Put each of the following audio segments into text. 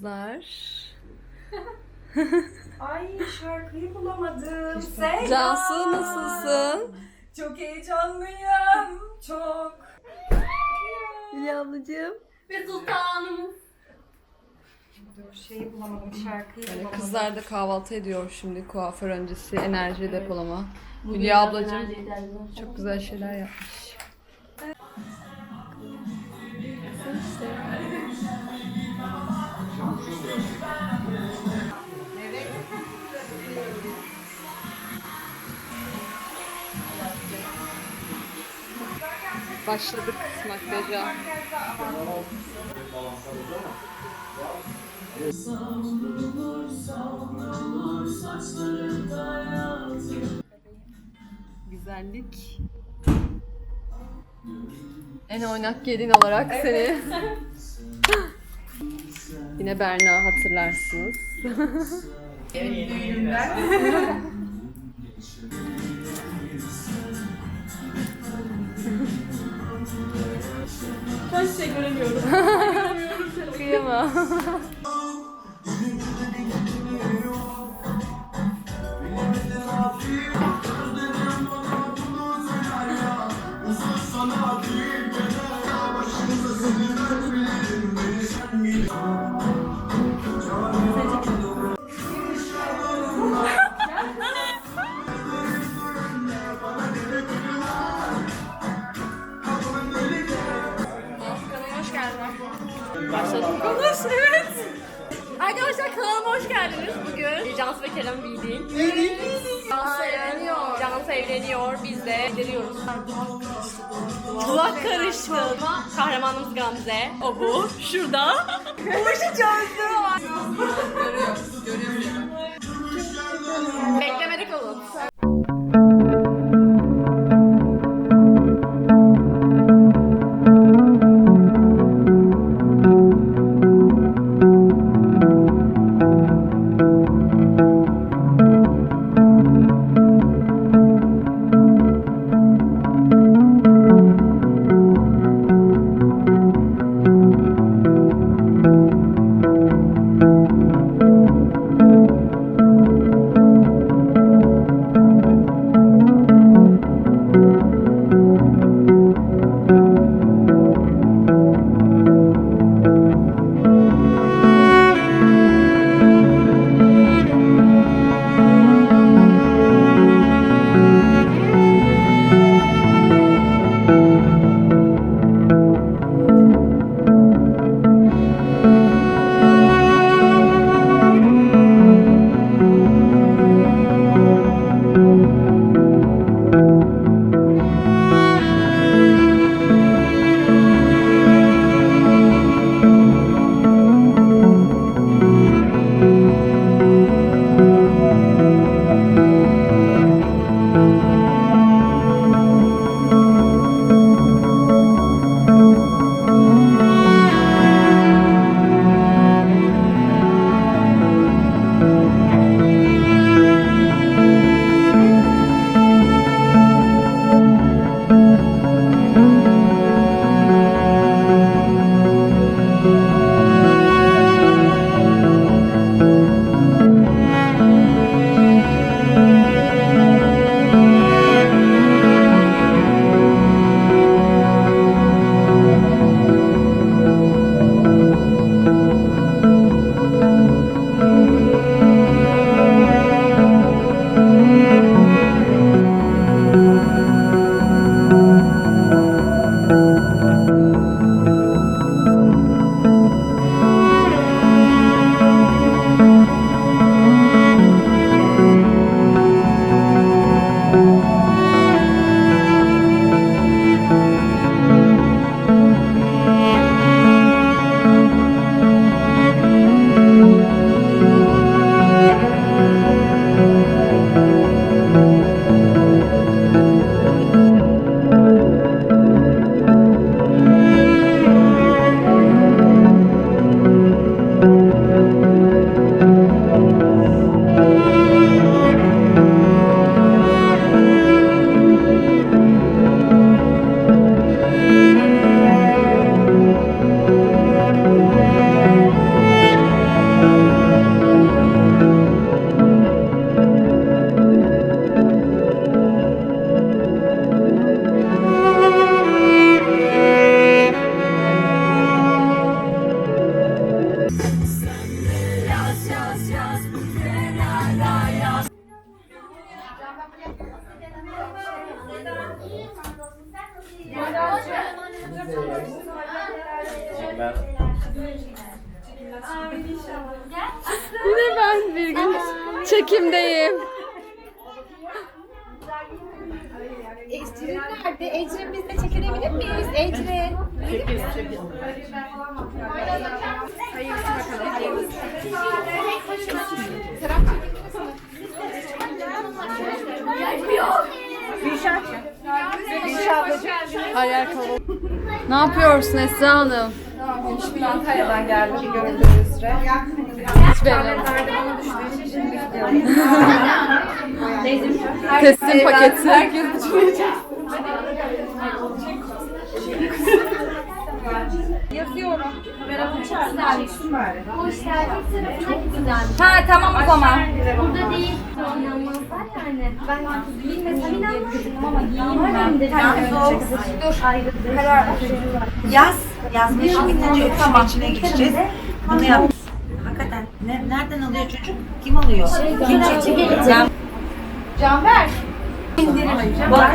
kızlar. Ay şarkıyı bulamadım. Selam. Cansu nasılsın? Çok heyecanlıyım. Çok. Hülya ablacığım. Ve sultanım. Dur şeyi bulamadım. Şarkıyı bulamadım. kızlar da kahvaltı ediyor şimdi kuaför öncesi enerji depolama. Hülya ablacığım çok güzel şeyler yapmış. Başladık makyaja. Güzellik. En oynak gelin olarak seni. Yine Berna hatırlarsınız. Ben şey göremiyorum. Kıyamam. Evleniyoruz. Duvak karıştı. Kahramanımız Gamze. O bu. Şurada. Buluşacağız. Görüyorum, görüyorum. Beklemedik olun. Ecrin biz de çekilebilir miyiz? Ecrin. Kalabalık. Ne yapıyorsun Esra Hanım? Şimdi Antalya'dan geldim gördüğünüz üzere. Hiç gidiyorum. Teslim paketi. Herkes düşünecek. Çok güzel. Ha tamam o zaman. Burada değil. İnanmazlar yani. Ben bilmesem inanmazdım ama giyeyim ben. Dur. Ayrı. Karar Yaz, yazmış bitince öpüşme içine geçeceğiz. Bunu yap. Hakikaten ne, nereden alıyor çocuk? Kim alıyor? Kim çekiyor? Canber. Bak,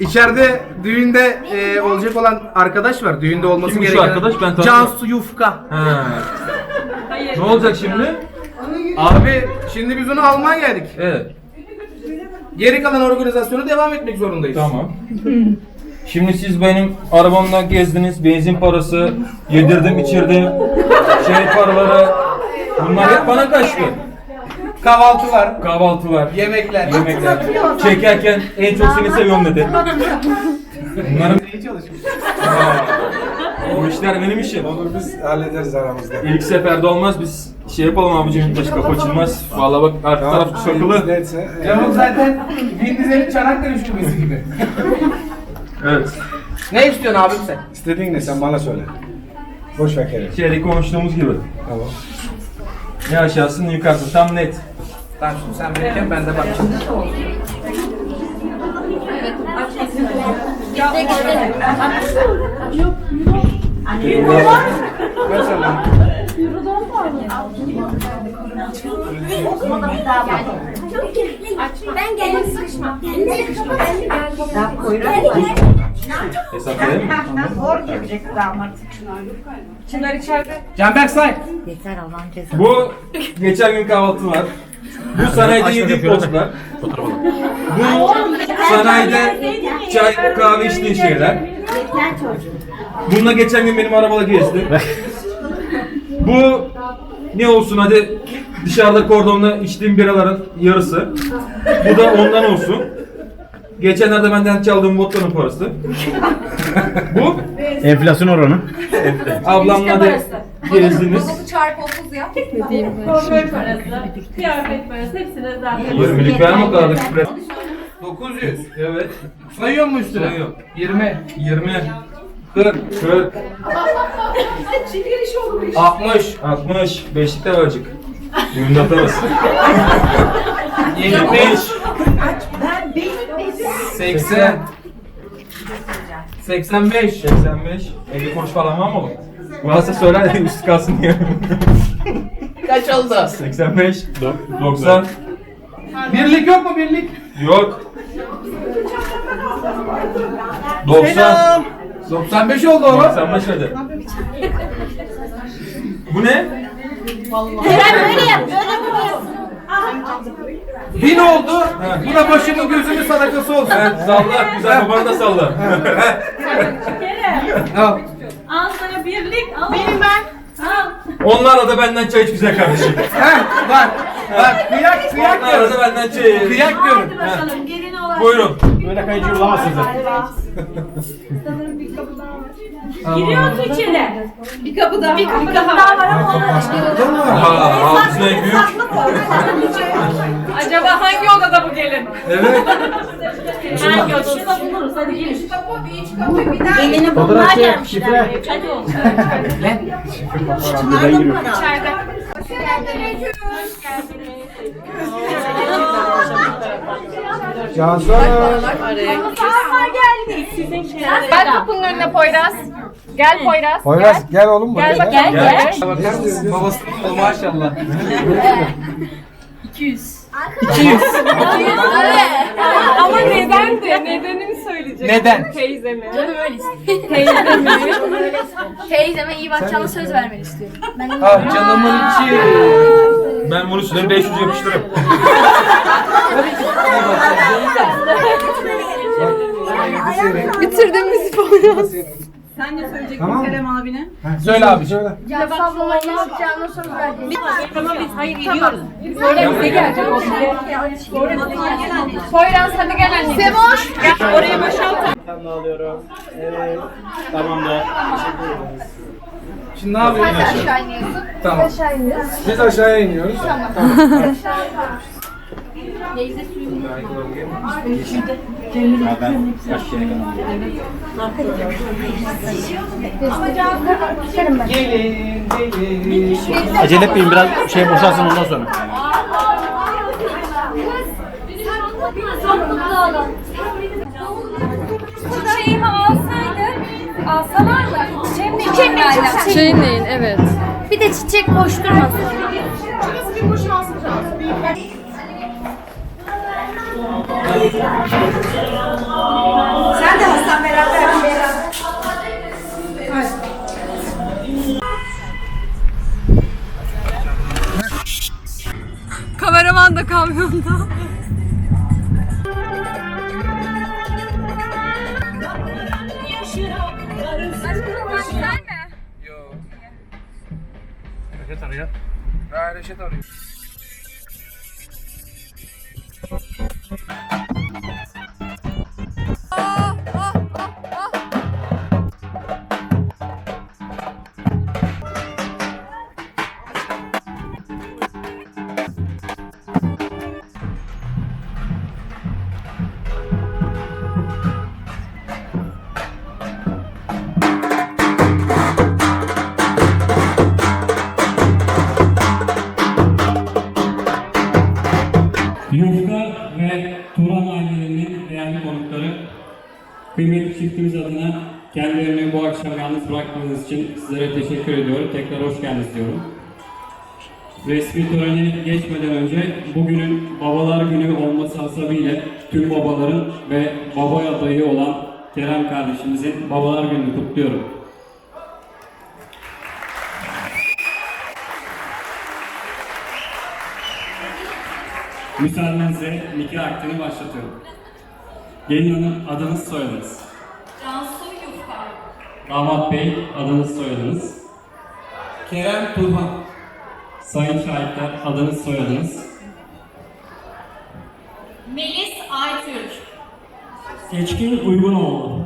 içeride düğünde e, olacak olan arkadaş var. Düğünde olması Kimmiş gereken. arkadaş? Ben tanımıyorum. Cansu Yufka. Ha. Ne olacak şimdi? Abi şimdi biz onu Almanya'ydık. Evet. Geri kalan organizasyonu devam etmek zorundayız. Tamam. Şimdi siz benim arabamda gezdiniz, benzin parası yedirdim, içirdim, şey paraları, bunlar hep bana kaçtı. Kahvaltılar, Kahvaltılar, yemekler. yemekler, çekerken en çok seni seviyorum dedi. Bunların İyi çalışmış. bu işler benim işim. Olur biz hallederiz aramızda. İlk seferde olmaz, biz şey yapalım abicim, baş kapı açılmaz. Vallahi bak arka taraf. Neyse. Canım zaten Vin Diesel'in Çanakkale şubesi gibi. Evet. ne istiyorsun abim sen? İstediğin ne sen bana söyle. Boş ver Kerem. Şeyde konuştuğumuz gibi. Tamam. Ne aşağısı ne yukarısı tam net. Tamam şimdi sen verirken ben de bakacağım. Ver sen bana. Ben geldim sıkışma. Sıkışma. Hesap verelim? Zor gelecek damat. Çınar içeride. Canberk say. Yeter Allah'ın cezası. Bu geçen gün kahvaltı var. Bu sanayide yediğim postlar. Bu sanayide çay kahve içtiğin şeyler. Bununla geçen gün benim arabada gezdi. Bu ne olsun hadi dışarıda kordonda içtiğim biraların yarısı. Bu da ondan olsun. Geçenlerde benden çaldığım vodka'nın parası. Bu Enflasyon oranı. ablamla da gezdiniz. Bu çarpı 30 ya. Kıyafet parası hepsine zaten. 20'lik verme o kadar da küfür et. 900. Evet. Sayıyor mu üstüne? Sayıyor. 20. 20, 40, 40, 60. 60, beşlik de verecek. Düğünde atarız. 75. Ben benim benim. 80. 85. 85, 50 kuruş falan var mı oğlum? Varsa söyler de üstü kalsın diye. Kaç oldu? 85, 90, Birlik yok mu birlik? yok. 90, 95 oldu oğlum. 95 hadi. Bu ne? Bin oldu. Bu da başımın gözümün sadakası olsun. Evet, salla. Güzel babanı da salla. Al. Al birlik. Al. Benim ben. Al. Onlarla da benden çay iç güzel kardeşim. Heh, bak. Bak kıyak kıyak Onlarla da benden çay iç. Kıyak diyorum. Bakalım gelin olarak. Buyurun. Böyle kayıcı bulamazsınız zaten. Giriyoruz içine. Bir kapı daha. Bir kapı daha var ama Aa, altısına en büyük. Acaba hangi odada bu gelin? Evet. hangi odasında buluruz. Hadi gelin. Elini Fotoğrafçı şifre. Hadi oğlum. Buradan giriyor. Cansu Gel kapının önüne Poyraz. Gel Poyraz. Poyraz gel oğlum buraya. Gel bak gel gel. Bakar mısın? Babası oğlum maşallah. Ama neden de? Nedenini söyleyecek. Neden? Teyze mi? Canım öyle istiyor. Teyze mi? Teyzeme iyi bakacağıma söz vermeni istiyorum. Ah canımın içi. Ben bunu üstüne 500 yapıştırırım. Bitirdim bizi Poyraz. Tamam mı? Kerem abine. Söyle abi. Söyle. Ya ablama ne yapacağımı söz verdim. Tamam biz hayır gidiyoruz. Sonra bize gelecek o zaman. Poyraz hadi gel anne. Semoş. Gel oraya boşalt. Şimdi ne yapıyorsun? Aşağı iniyorsun. Tamam. Biz aşağıya iniyoruz. Gelin gelin. Acele etmeyin biraz şey boşalsın ondan sonra. Çiçeğimi alsaydı. Alsalar mı? Çiçeğim de Çiçeğim de Çiçeğin neyin? Evet. Bir de Sen de Hasan beraber. Kameraman da kamyonda. Reşet arıyor. Ha Reşet arıyor. İçin sizlere teşekkür ediyorum. Tekrar hoş geldiniz diyorum. Resmi töreni geçmeden önce bugünün Babalar Günü olması hasebiyle tüm babaların ve baba adayı olan Kerem kardeşimizin Babalar Günü'nü kutluyorum. Müsaadenizle nikah akdini başlatıyorum. Gelin hanım adınız soyadınız. Damat bey adınız soyadınız. Kerem Turhan. Sayın şahitler adınız soyadınız. Melis Aytürk. Seçkin Uygunoğlu.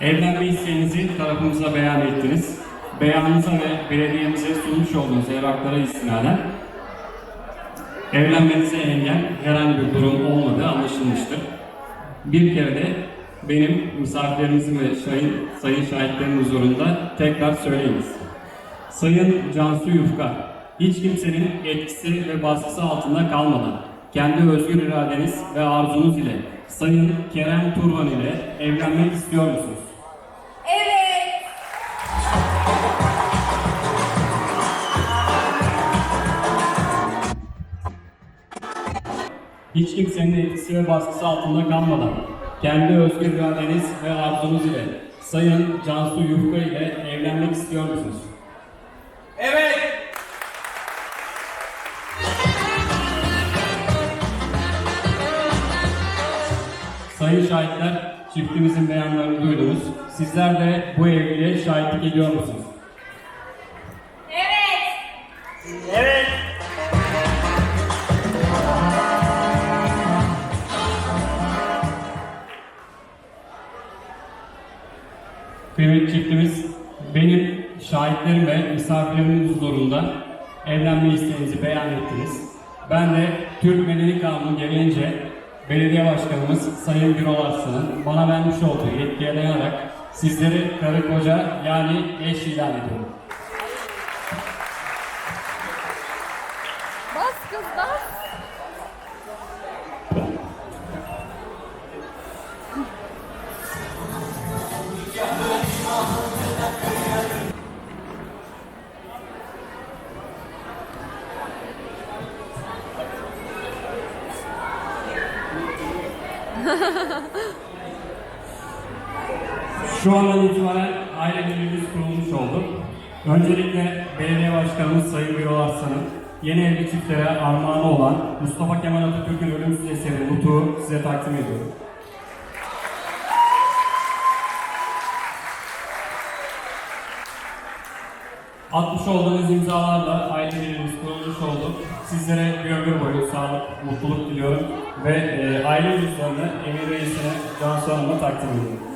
Evlenme isteğinizi tarafımıza beyan ettiniz. Beyanınıza ve belediyemize sunmuş olduğunuz evraklara istinaden evlenmenize engel herhangi bir durum olmadığı anlaşılmıştır. Bir kere de benim misafirlerimizin ve şahin, sayın şahitlerin huzurunda tekrar söyleyiniz. Sayın Cansu Yufka, hiç kimsenin etkisi ve baskısı altında kalmadan, kendi özgür iradeniz ve arzunuz ile Sayın Kerem Turhan ile evlenmek istiyor musunuz? Evet. Hiç kimsenin etkisi ve baskısı altında kalmadan kendi özgür iradeniz ve arzunuz ile Sayın Cansu Yufka ile evlenmek istiyor musunuz? Sayın şahitler, çiftimizin beyanlarını duydunuz. Sizler de bu evliliğe şahitlik ediyor musunuz? Kıymetli çiftimiz, benim şahitlerim ve misafirlerimin huzurunda evlenme isteğinizi beyan ettiniz. Ben de Türk Medeni Kanunu gereğince belediye başkanımız Sayın Gürol Arslan'ın bana vermiş olduğu yetkiye dayanarak sizleri karı koca yani eş ilan ediyorum. Andan itibaren aile birliğimiz kurulmuş oldu. Öncelikle belediye başkanımız Sayın Gürol Arslan'ın yeni evli çiftlere armağanı olan Mustafa Kemal Atatürk'ün ölümsüz eseri Nutuk'u size takdim ediyorum. Atmış olduğunuz imzalarla aile birliğimiz kurulmuş oldu. Sizlere bir ömür boyu sağlık, mutluluk diliyorum ve e, aile yüzlerini Emir Reis'ine Cansu Hanım'a takdim ediyorum.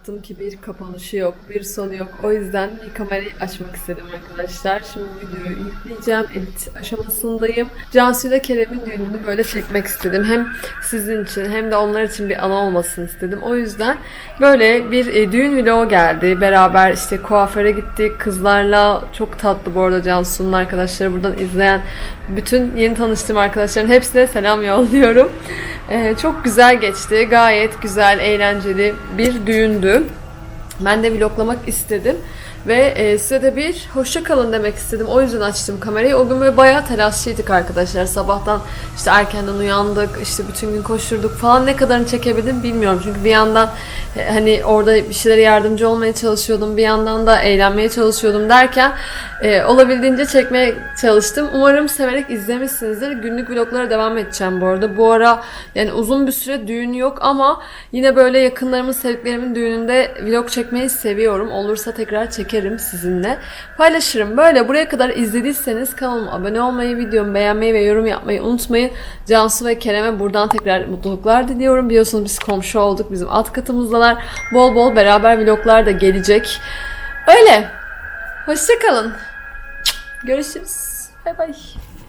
Baktım ki bir kapanışı yok, bir sonu yok. O yüzden bir kamerayı açmak istedim arkadaşlar. Şimdi videoyu yükleyeceğim. Edit aşamasındayım. Cansu ile Kerem'in düğününü böyle çekmek istedim. Hem sizin için hem de onlar için bir ana olmasını istedim. O yüzden böyle bir e, düğün vlogu geldi. Beraber işte kuaföre gittik kızlarla. Çok tatlı bu arada Cansu'nun arkadaşları buradan izleyen bütün yeni tanıştığım arkadaşların hepsine selam yolluyorum. Ee, çok güzel geçti. Gayet güzel, eğlenceli bir düğündü. Ben de vloglamak istedim. Ve e, size de bir hoşça kalın demek istedim. O yüzden açtım kamerayı. O gün böyle bayağı telaşlıydık arkadaşlar. Sabahtan işte erkenden uyandık. işte bütün gün koşturduk falan. Ne kadarını çekebildim bilmiyorum. Çünkü bir yandan e, hani orada bir şeylere yardımcı olmaya çalışıyordum. Bir yandan da eğlenmeye çalışıyordum derken e, olabildiğince çekmeye çalıştım. Umarım severek izlemişsinizdir. Günlük vloglara devam edeceğim bu arada. Bu ara yani uzun bir süre düğün yok ama yine böyle yakınlarımın, sevdiklerimin düğününde vlog çekmeyi seviyorum. Olursa tekrar çekerim sizinle. Paylaşırım. Böyle buraya kadar izlediyseniz kanalıma abone olmayı, videomu beğenmeyi ve yorum yapmayı unutmayın. Cansu ve Kerem'e buradan tekrar mutluluklar diliyorum. Biliyorsunuz biz komşu olduk. Bizim alt katımızdalar. Bol bol beraber vloglar da gelecek. Öyle. Hoşçakalın. Görüşürüz. Bay bay.